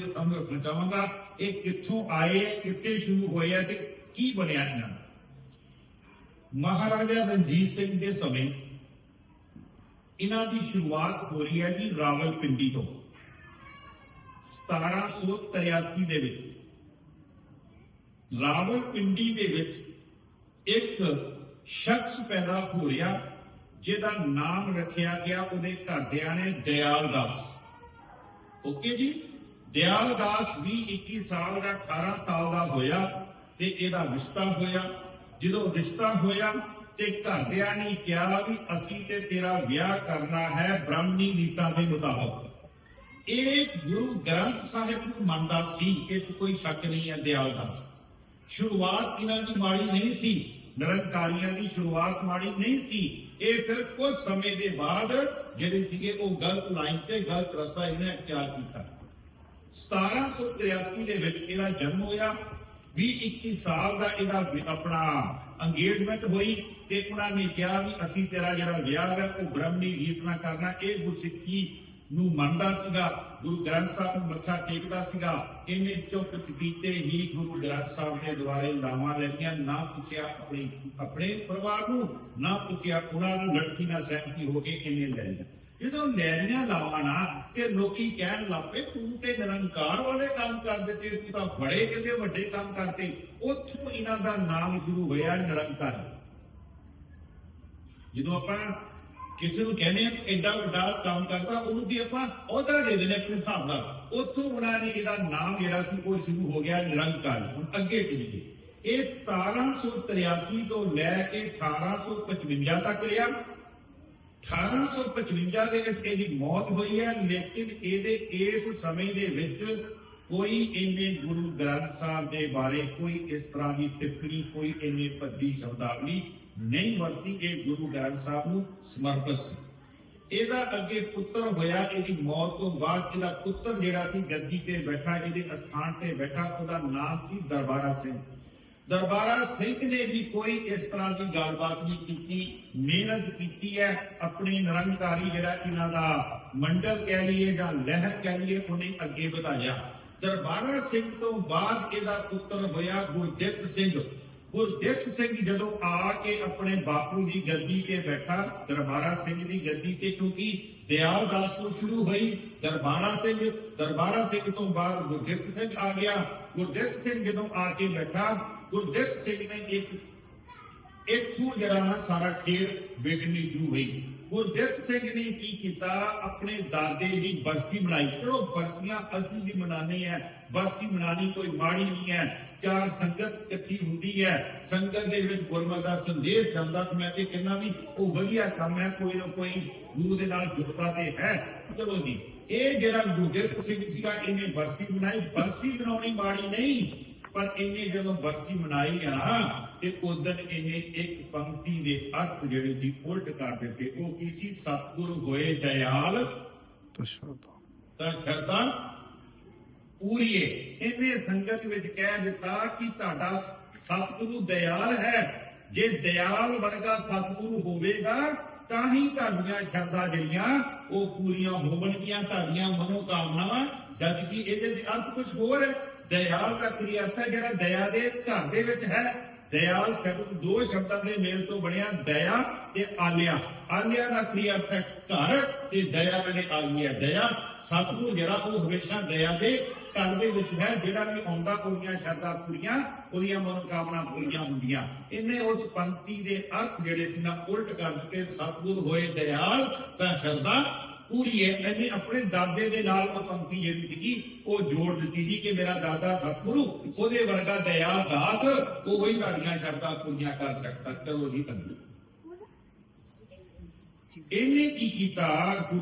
ਦੇ ਸਾਹਮਣੇ ਰੱਖਣਾ ਚਾਹਾਂਗਾ ਇਹ ਕਿੱਥੋਂ ਆਏ, ਕਿੱਥੇ ਸ਼ੁਰੂ ਹੋਏ ਤੇ ਕੀ ਬਣਿਆ ਇਹਨਾਂ ਦਾ? ਮਹਾਰਾਜਾ ਰਣਜੀਤ ਸਿੰਘ ਦੇ ਸਮੇਂ ਇਹਨਾਂ ਦੀ ਸ਼ੁਰੂਆਤ ਹੋ ਰਹੀ ਹੈ ਜੀ ਰਾਵਲਪਿੰਡੀ ਤੋਂ। 1783 ਦੇ ਵਿੱਚ। ਰਾਵਲਪਿੰਡੀ ਦੇ ਵਿੱਚ ਇੱਕ ਸ਼ਖਸ ਪੈਦਾ ਹੋ ਰਿਹਾ ਜਿਹਦਾ ਨਾਮ ਰੱਖਿਆ ਗਿਆ ਉਹਦੇ ਘਰਦਿਆਂ ਨੇ ਦਿਆਲ ਦਾਸ। ਓਕੇ ਜੀ? ਦਿਆਲ ਦਾਸ 20 21 ਸਾਲ ਦਾ 18 ਸਾਲ ਦਾ ਹੋਇਆ ਤੇ ਇਹਦਾ ਰਿਸ਼ਤਾ ਹੋਇਆ। ਜਦੋਂ ਰਿਸ਼ਤਾ ਹੋਇਆ ਤੇ ਘਰਦਿਆਂ ਨੇ ਕਿਹਾ ਵੀ ਅਸੀਂ ਤੇ ਤੇਰਾ ਵਿਆਹ ਕਰਨਾ ਹੈ ਬ੍ਰਾਹਮਣੀ ਰੀਤਾਂ ਦੇ ਮੁਤਾਬਕ। ਇਹ ਗੁਰੂ ਗ੍ਰੰਥ ਸਾਹਿਬ ਨੂੰ ਮੰਨਦਾ ਸੀ, ਇਹ 'ਚ ਕੋਈ ਸ਼ੱਕ ਨਹੀਂ ਹੈ ਦਿਆਲ ਦਾਸ। ਸ਼ੁਰੂਆਤ ਇਹਨਾਂ ਦੀ ਮਾੜੀ ਨਹੀਂ ਸੀ, ਨਿਰੰਕਾਰੀਆਂ ਦੀ ਸ਼ੁਰੂਆਤ ਮਾੜੀ ਨਹੀਂ ਸੀ। ਇਹ ਫਿਰ ਕੁਝ ਸਮੇਂ ਦੇ ਬਾਅਦ ਜਿਹੜੇ ਸੀਗੇ ਉਹ ਗਲਤ ਲਾਈਨ ਤੇ, ਗਲਤ ਰਸਤਾ ਇਹਨੇ ਅਖਤਿਆਰ ਕੀਤਾ। 1783 ਦੇ ਵਿੱਚ ਇਹਦਾ ਜਨਮ ਹੋਇਆ। 20 21 ਸਾਲ ਦਾ ਇਹਦਾ ਆਪਣਾ ਅੰਗੇਜਮੈਂਟ ਹੋਈ ਤੇ ਉਹਨਾਂ ਨੇ ਕਿਹਾ ਵੀ ਅਸੀਂ ਤੇਰਾ ਜਿਹੜਾ ਵਿਆਹ ਹੈ, ਉਹ ਬ੍ਰਹਮਣੀ ਰੀਤ ਨਾਲ ਕਰਨਾ। ਇਹ ਗੁਰਸਿੱਖੀ ਨੂੰ ਮੰਨਦਾ ਸੀਗਾ। ਗੁਰੂ ਗ੍ਰੰਥ ਸਾਹਿਬ ਨੂੰ ਮੱਥਾ ਟੇਕਦਾ ਸੀਗਾ। ਇਹਨੇ ਚੁੱਪ ਚਪੀਤੇ ਹੀ ਗੁਰੂ ਗ੍ਰੰਥ ਸਾਹਿਬ ਦੇ ਦੁਆਰੇ ਲਾਵਾਂ ਲੈਣੀਆਂ। ਨਾ ਪੁੱਛਿਆ ਆਪਣੀ, ਆਪਣੇ ਪਰਿਵਾਰ ਨੂੰ, ਨਾ ਪੁੱਛਿਆ ਉਹਨਾਂ ਨੂੰ। ਲੜਕੀ ਨਾਲ ਸਹਿਮਤੀ ਹੋ ਕੇ ਇਹਨੇ ਲੈ ਲਿਆ। ਜਦੋਂ ਲੈਣੀਆਂ ਲਾਵਾਂ ਨਾ ਤੇ ਲੋਕੀ ਕਹਿਣ ਲੱਪੇ ਤੂੰ ਤੇ ਨਿਰੰਕਾਰ ਵਾਲੇ ਕੰਮ ਕਰ ਦਿੱਤੇ, ਤੂੰ ਤਾਂ ਬੜੇ ਕਿਤੇ ਵੱਡੇ ਕੰਮ ਕਰਤੇ। ਉੱਥੋਂ ਇਹਨਾਂ ਦਾ ਨਾਮ ਸ਼ੁਰੂ ਹੋਇਆ ਨਿਰੰਕਾਰ। ਜਦੋਂ ਆਪਾਂ ਕਿਸੇ ਨੂੰ ਕਹਿੰਦੇ ਆ ਐਡਾ ਵੱਡਾ ਕੰਮ ਕਰਦਾ ਉਹਨੂੰ ਵੀ ਆਪਾਂ ਅਹੁਦਾ ਦੇ ਦਿੰਦੇ ਆਪਣੇ ਹਿਸਾਬ ਨਾਲ। ਉੱਥੋਂ ਉਹਨਾਂ ਨੇ ਇਹਦਾ ਨਾਮ ਜਿਹੜਾ ਸੀ, ਉਹ ਸ਼ੁਰੂ ਹੋ ਗਿਆ ਨਿਰੰਕਾਰ। ਹੁਣ ਅੱਗੇ ਚਲੀਏ। ਇਹ 1783 ਤੋਂ ਲੈ ਕੇ 1855 ਤੱਕ ਰਿਹਾ। 1855 ਦੇ ਵਿੱਚ ਇਹਦੀ ਮੌਤ ਹੋਈ ਹੈ, ਲੇਕਿਨ ਇਹਦੇ ਇਸ ਸਮੇਂ ਦੇ ਵਿੱਚ ਕੋਈ ਇਹਨੇ ਗੁਰੂ ਗ੍ਰੰਥ ਸਾਹਿਬ ਦੇ ਬਾਰੇ ਕੋਈ ਇਸ ਤਰ੍ਹਾਂ ਦੀ ਟਿੱਪਣੀ, ਕੋਈ ਇਹਨੇ ਭੱਦੀ ਸ਼ਬਦਾਵਲੀ ਨਹੀਂ ਵਰਤੀ, ਇਹ ਗੁਰੂ ਗ੍ਰੰਥ ਸਾਹਿਬ ਨੂੰ ਸਮਰਪਿਤ ਸੀ। ਇਹਦਾ ਅੱਗੇ ਪੁੱਤਰ ਹੋਇਆ, ਇਹਦੀ ਮੌਤ ਤੋਂ ਬਾਅਦ ਇਹਦਾ ਪੁੱਤਰ ਜਿਹੜਾ ਸੀ, ਗੱਦੀ ਤੇ ਬੈਠਾ ਇਹਦੇ ਅਸਥਾਨ ਤੇ ਬੈਠਾ, ਉਹਦਾ ਨਾਮ ਸੀ ਦਰਬਾਰਾ ਸਿੰਘ। ਦਰਬਾਰਾ ਸਿੰਘ ਨੇ ਵੀ ਕੋਈ ਇਸ ਤਰ੍ਹਾਂ ਦੀ ਗੱਲਬਾਤ ਨਹੀਂ ਕੀਤੀ। ਮਿਹਨਤ ਕੀਤੀ ਹੈ। ਆਪਣੀ ਨਿਰੰਕਾਰੀ ਜਿਹੜਾ ਇਹਨਾਂ ਦਾ ਮੰਡਲ ਕਹਿ ਲਈਏ ਜਾਂ ਲਹਿਰ ਕਹਿ ਲਈਏ, ਉਹਨੇ ਅੱਗੇ ਵਧਾਇਆ। ਦਰਬਾਰਾ ਸਿੰਘ ਤੋਂ ਬਾਅਦ ਇਹਦਾ ਪੁੱਤਰ ਹੋਇਆ ਗੁਰਦਿੱਤ ਸਿੰਘ। ਗੁਰਦਿੱਤ ਸਿੰਘ ਜਦੋਂ ਆ ਕੇ ਆਪਣੇ ਬਾਪੂ ਦੀ ਗੱਦੀ ਤੇ ਬੈਠਾ, ਦਰਬਾਰਾ ਸਿੰਘ ਦੀ ਗੱਦੀ ਤੇ, ਕਿਉਂਕਿ ਦਿਆਲ ਦਾਸ ਤੋਂ ਸ਼ੁਰੂ ਹੋਈ ਦਰਬਾਰਾ ਸਿੰਘ ਦਰਬਾਰਾ ਸਿੰਘ ਤੋਂ ਬਾਅਦ ਗੁਰਦਿੱਤ ਸਿੰਘ ਆ ਗਿਆ। ਗੁਰਦਿੱਤ ਸਿੰਘ ਜਦੋਂ ਆ ਕੇ ਬੈਠਾ ਗੁਰਦਿੱਤ ਸਿੰਘ ਨੇ ਇੱਕ ਇੱਥੋਂ ਜਿਹੜਾ ਨਾ ਸਾਰਾ ਖੇਡ ਵਿਗੜਨੀ ਸ਼ੁਰੂ ਹੋਈ। ਗੁਰਦਿੱਤ ਸਿੰਘ ਨੇ ਕੀ ਕੀਤਾ? ਆਪਣੇ ਦਾਦੇ ਦੀ ਬਰਸੀ ਬਣਾਈ ਚਲੋ ਬਰਸੀਆਂ ਅਸੀਂ ਵੀ ਮਨਾਉਂਦੇ ਆ ਬਰਸੀ ਮਨਾਣੀ ਕੋਈ ਮਾੜੀ ਨਹੀਂ ਹੈ। ਚਾਰ ਸੰਗਤ ਇਕੱਠੀ ਹੁੰਦੀ ਹੈ। ਸੰਗਤ ਦੇ ਵਿੱਚ ਗੁਰਮਤਿ ਦਾ ਸੰਦੇਸ਼ ਜਾਂਦਾ ਤੇ ਮੈਂ ਤੇ ਕਹਿੰਦਾ ਵੀ ਉਹ ਵਧੀਆ ਕੰਮ ਹੈ, ਕੋਈ ਨਾ ਕੋਈ ਗੁਰੂ ਦੇ ਨਾਲ ਜੁੜਦਾ ਤੇ ਹੈ। ਚਲੋ ਜੀ, ਇਹ ਜਿਹੜਾ ਗੁਰਦਿੱਤ ਸਿੰਘ ਸੀਗਾ, ਇਹਨੇ ਬਰਸੀ ਬਣਾਈ ਬਰਸੀ ਬਣਾਉਣੀ ਮਾੜੀ ਨਹੀਂ। ਪਰ ਇਹਨੇ ਜਦੋਂ ਬਰਸੀ ਮਨਾਈ ਆ ਨਾ ਤੇ ਉਦੋਂ ਇਹਨੇ ਇੱਕ ਪੰਕਤੀ ਦੇ ਅਰਥ ਜਿਹੜੇ ਸੀ ਉਲਟ ਕਰ ਦਿੱਤੇ। ਉਹ ਕੀ ਸੀ? ਸਤਿਗੁਰ ਹੋਏ ਦਇਆਲ। ਤਾਂ ਸ਼ਰਤਾਂ ਪੂਰੀਏ। ਇਹਨੇ ਸੰਗਤ ਵਿੱਚ ਕਹਿ ਦਿੱਤਾ ਕਿ ਤੁਹਾਡਾ ਸਤਿਗੁਰੂ ਦਇਆਲ ਹੈ। ਜੇ ਦਇਆਲ ਵਰਗਾ ਸਤਿਗੁਰੂ ਹੋਵੇਗਾ ਤਾਂ ਹੀ ਤੁਹਾਡੀਆਂ ਸ਼ਰਧਾ ਜਿਹੜੀਆਂ ਉਹ ਪੂਰੀਆਂ ਹੋਣਗੀਆਂ ਤੁਹਾਡੀਆਂ ਮਨੋਕਾਮਨਾਵਾਂ। ਜਦ ਕਿ ਇਹਦੇ ਦੇ ਅਰਥ ਕੁਝ ਹੋਰ ਹੈ। ਦਇਆਲ ਦਾ ਕ੍ਰਿਆ ਹੈ ਜਿਹੜਾ ਦਇਆ ਦੇ ਘਰ ਦੇ ਵਿੱਚ ਹੈ। ਦਇਆਲ ਸ਼ਬਦ, ਦੋ ਸ਼ਬਦਾਂ ਦੇ ਮੇਲ ਤੋਂ ਬਣਿਆ ਦਇਆ ਤੇ ਆਲਿਆ। ਆਲਿਆ ਦਾ ਕ੍ਰਿਆ ਹੈ ਘਰ ਤੇ ਦਇਆ ਵੇਲੇ ਆਲਿਆ ਦਇਆ ਸਤਿਗੁਰੂ ਜਿਹੜਾ ਉਹ ਹਮੇਸ਼ਾ ਦਇਆ ਦੇ ਘਰ ਦੇ ਵਿੱਚ ਹੈ। ਜਿਹੜਾ ਵੀ ਆਉਂਦਾ ਉਹਦੀਆਂ ਸ਼ਰਧਾ ਪੂਰੀਆਂ, ਉਹਦੀਆਂ ਮਨੋਕਾਮਨਾ ਪੂਰੀਆਂ ਹੁੰਦੀਆਂ। ਇਹਨੇ ਉਸ ਪੰਕਤੀ ਦੇ ਅਰਥ ਜਿਹੜੇ ਸੀ ਨਾ, ਉਲਟ ਕਰ ਦਿੱਤੇ। ਸਤਿਗੁਰ ਹੋਏ ਦਇਆਲ ਤਾਂ ਸ਼ਰਧਾ ਪੂਰੀ ਹੈ। ਇਹਨੇ ਆਪਣੇ ਦਾਦੇ ਦੇ ਨਾਲ ਉਹ ਪੰਕਤੀ ਜਿਹੜੀ ਸੀਗੀ, ਉਹ ਜੋੜ ਦਿੱਤੀ ਜੀ ਕਿ ਮੇਰਾ ਦਾਦਾ ਸਤਿਗੁਰੂ, ਉਹਦੇ ਵਰਗਾ ਦਇਆਲ ਦਾਸ, ਉਹ ਹੀ ਤੁਹਾਡੀਆਂ ਸ਼ਰਧਾ ਪੂਰੀਆਂ ਕਰ ਸਕਦਾ। ਚਲੋ ਜੀ ਅੱਗੇ ਇਹਨੇ ਕੀ ਕੀਤਾ? ਗੁਰੂ